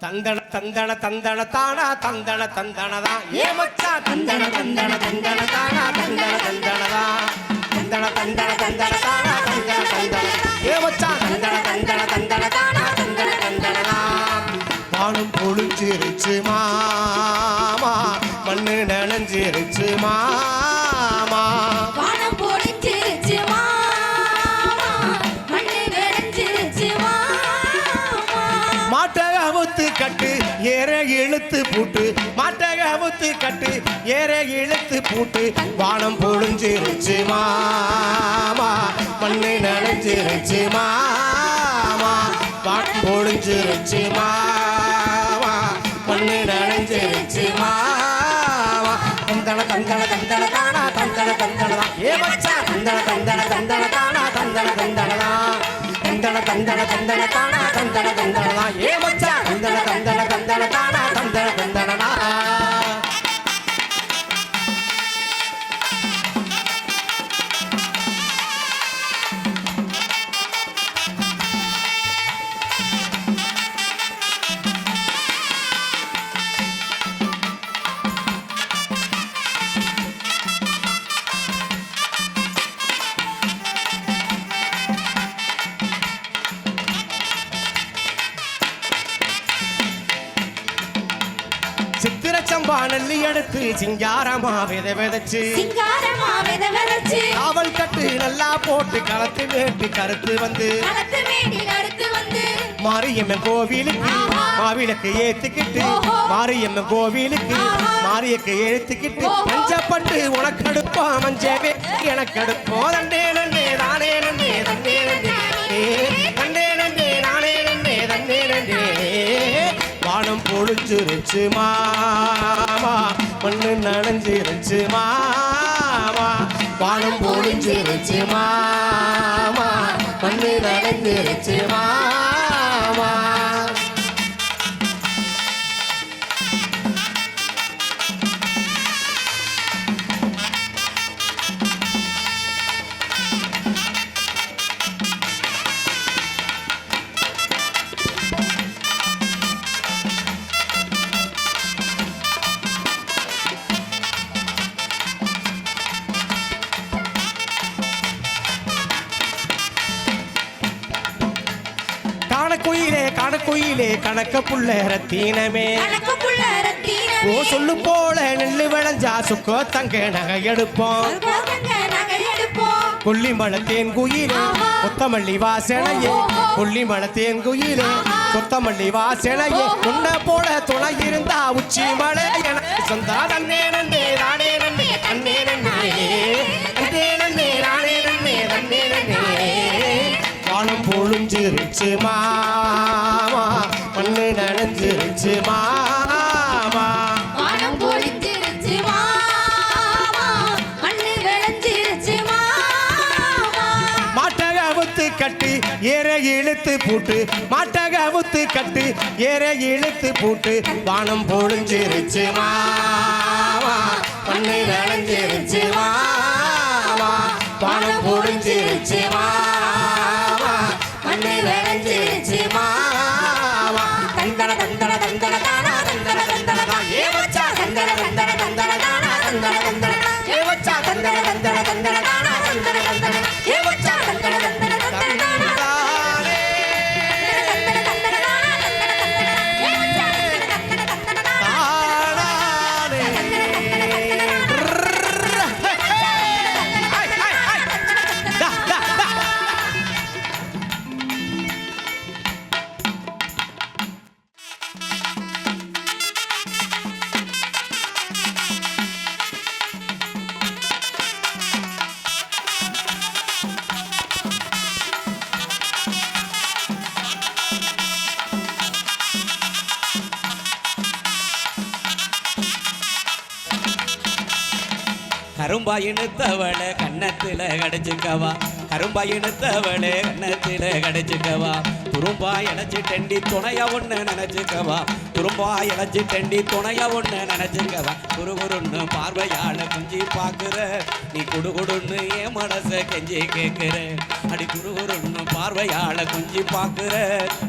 தந்தன தந்தன தந்தன தானா தந்தன தந்தனதா ஏமச்சா தந்தன தந்தன தந்தன தானா தந்தன தந்தனதா தந்தன தந்தன தந்தன தானா தந்தன தந்தன ஏமச்சா தந்தன தந்தன தந்தன தானா தந்தன தந்தனதா வானம் பொழிஞ்சிருச்சு மாமா மண்ணு நனைஞ்சிருச்சு இழுத்து பூட்டு மாட்டை அவுத்து கட்டு ஏற இழுத்து பூட்டு வானம் பொழிஞ்சிருச்சு மாமா மண்ணை நனைஞ்சிருச்சு மாமா பாட்டு பொழிஞ்சிருச்சு மாமா மண்ணை நனைஞ்சிருச்சு மாமா. தந்தன தந்தன தந்தன தானா தந்தன தந்தன ஏ மச்சா தந்தன தந்தன தந்தன தானா தந்தன தந்தனதா தந்தன தந்தன தந்தன தானா தந்தன தந்தனதா ஏ எடுத்து சிங்காரமா வித விதைச்சு. சிங்காரமா வித விதைச்சு, காவல் கட்டு நல்லா போட்டு களத்து வேட்டு கருத்து வந்து. களத்து மாரியம்மன் கோவிலுக்கு. மாவிளக்கு ஏத்துக்கிட்டு. மாரியம்மன் கோவிலுக்கு. மாரியக்கு ஏத்துக்கிட்டு. ஓஹோ. மஞ்சப்பட்டு உனக்கு அடுப்பா மஞ்சவே எனக்கு அடுப்போ தண்டே நண்டே நானே நண்டே தண்டே. நண்டே நண்டே நானே நண்டே தண்டே நண்டே வானம் பொழிஞ்சிருச்சு மாமா. மண்ணு நனைஞ்சிருச்சு மாமா. வானம் பொழிஞ்சிருச்சு மாமா. மண்ணு நனைஞ்சிருச்சு மாமா. காணக்குயிலே காணக்குயிலே கணக்க புள்ள ரத்தீனமே ஓ சொல்லு போல நெல்லு விளைஞ்சா சுக்கோ தங்க நகை எடுப்போம். கொல்லிமலை தேன் குயிலே. கொத்தமல்லி வாசனையே. கொல்லிமலை தேன் குயிலே. கொத்தமல்லி வாசனையே. உன்னை போல துணை இருந்தா உச்சி மலை சொந்தா தன்னே பொழிஞ்சிருச்சு மாமா. மண்ணு நனைஞ்சிருச்சு மாமா. வானம் பொழிஞ்சிருச்சு மாமா, மண்ணு விளைஞ்சிருச்சு மாமா. மாட்டக அவுத்து கட்டு ஏற இழுத்து பூட்டு. மாட்டக அவுத்து கட்டு ஏற இழுத்து பூட்டு. வானம் பொழிஞ்சிருச்சு மாமா. மண்ணு நனைஞ்சிருச்சு மாமா. வானம் பொழிஞ்சிருச்சு மாமா. மண்ணு கரும்பா இழுத்தவளை கன்னத்துல கடிச்சுக்கவா. கரும்பா இழுத்தவளை கன்னத்துல கடிச்சுக்கவா. துரும்பா இழைச்சி டெண்டி துணையா ஒண்ணு நினைச்சுக்கவா. துரும்பா இழைச்சி டெண்டி துணையா ஒண்ணு நினைச்சுக்கவா. குருகுருன்னு பார்வையால குஞ்சி பாக்குற நீ குடுகுடுன்னு என் மனச கெஞ்சி கேக்குற. அடி குருகுருன்னு பார்வையால குஞ்சி பாக்குற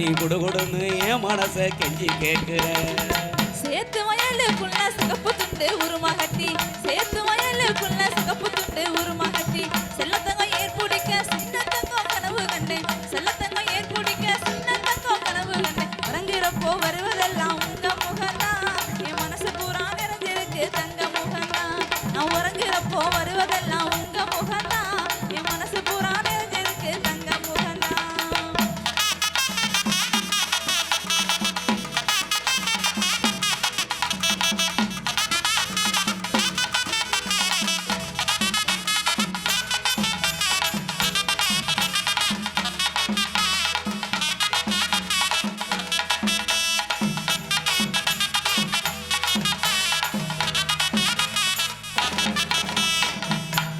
நீ குடுகுடுன்னு என் மனச கெஞ்சி கேக்குற. சேத்து வயலுக்குள்ள சிகப்பு துண்டு உருமகட்டி சேத்து வயல் சிகப்பு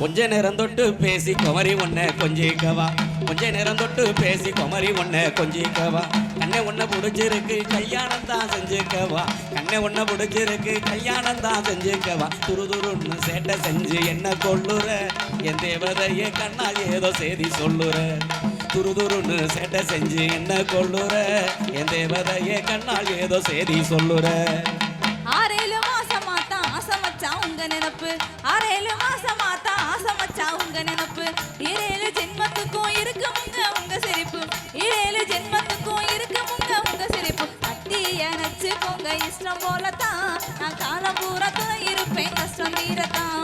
கொஞ்ச நேரம் தொட்டு பேசி குமரி ஒன்ன கொஞ்சிக்கவா. கொஞ்ச நேரம் தொட்டு பேசி குமரி ஒன்ன கொஞ்சிக்கவா. கண்ணை ஒன்ன பிடிச்சிருக்கு கல்யாணம் தான் செஞ்சுக்கவா. கண்ணை ஒன்ன பிடிச்சிருக்கு கல்யாணம் தான் செஞ்சுக்கவா. துரு துருன்னு சேட்டை செஞ்சு என்ன கொள்ளுற என் தேவதைய கண்ணால் ஏதோ செய்தி சொல்லுற. துரு துருன்னு சேட்டை செஞ்சு என்ன கொள்ளுற என் தேவதைய கண்ணால் ஏதோ செய்தி சொல்லுற. ஆறேழு மாசமா தான் ஆசமச்சா உங்க நினப்பு. ஆறேழு மாசமா வச்சா உங்க நினப்பு. ஏழேழு ஜென்மத்துக்கும் இருக்குமுங்க உங்க சிரிப்பு. ஏழேழு ஜென்மத்துக்கும் இருக்குமுங்க உங்க சிரிப்பு. கட்டி எனச்சு போங்க இஷ்டம் போலத்தான். நான் காலம் பூரா இருப்பேன் கஷ்டம் தீரத்தான்.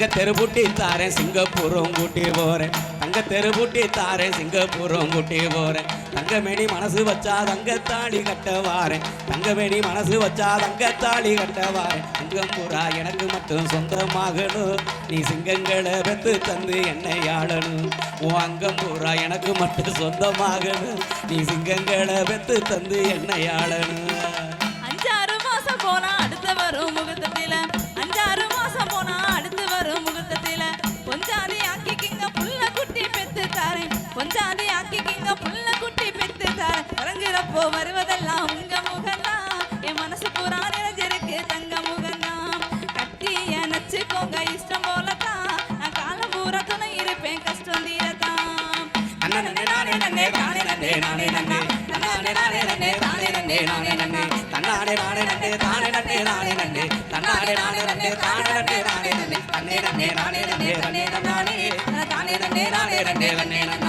தங்க தெருபுட்டி தாரேன் சிங்கப்பூரும் கூட்டி போறேன். தங்க தெருபுட்டி தாரேன் சிங்கப்பூரும் கூட்டி போறேன். தங்கமேனி மனசு வச்சா தங்கத்தாளி கட்ட வாரேன். தங்கமேனி மனசு வச்சா தங்கத்தாளி கட்ட வாரேன். சிங்கம்பூரா எனக்கு மட்டும் சொந்தமாகணும். நீ சிங்கங்களை வெத்து தந்து என்னை ஆளணும். உன் அங்கம் பூரா எனக்கு மட்டும் சொந்தமாகணும். நீ சிங்கங்களை வெத்து தந்து என்னை ஆளணும். அஞ்சாறு மாசம் போனா அடுத்த வரும் முகூர்த்தத்தில அப்போ வருவதெல்லாம் உங்க முகம்தான் என் மனசு பூரா நிறைஞ்சிருக்கு தங்க முகம்தான் கட்டி அணைச்சுக்கோங்க இஷ்டம் போலதான் நான் காலம் பூரா துணை இருப்பேன் கஷ்டம் தீரத்தான் நன்னே நானே நன்னே தானே நன்னே நானே நன்னே தன்னானே நானே நன்னே தானே நன்னே நானே நன்னே தன்னானே நானே நன்னே தானே நன்னே நானே தன்னானே நானே நானே தன்னே நானே தானே நானே நானே நானே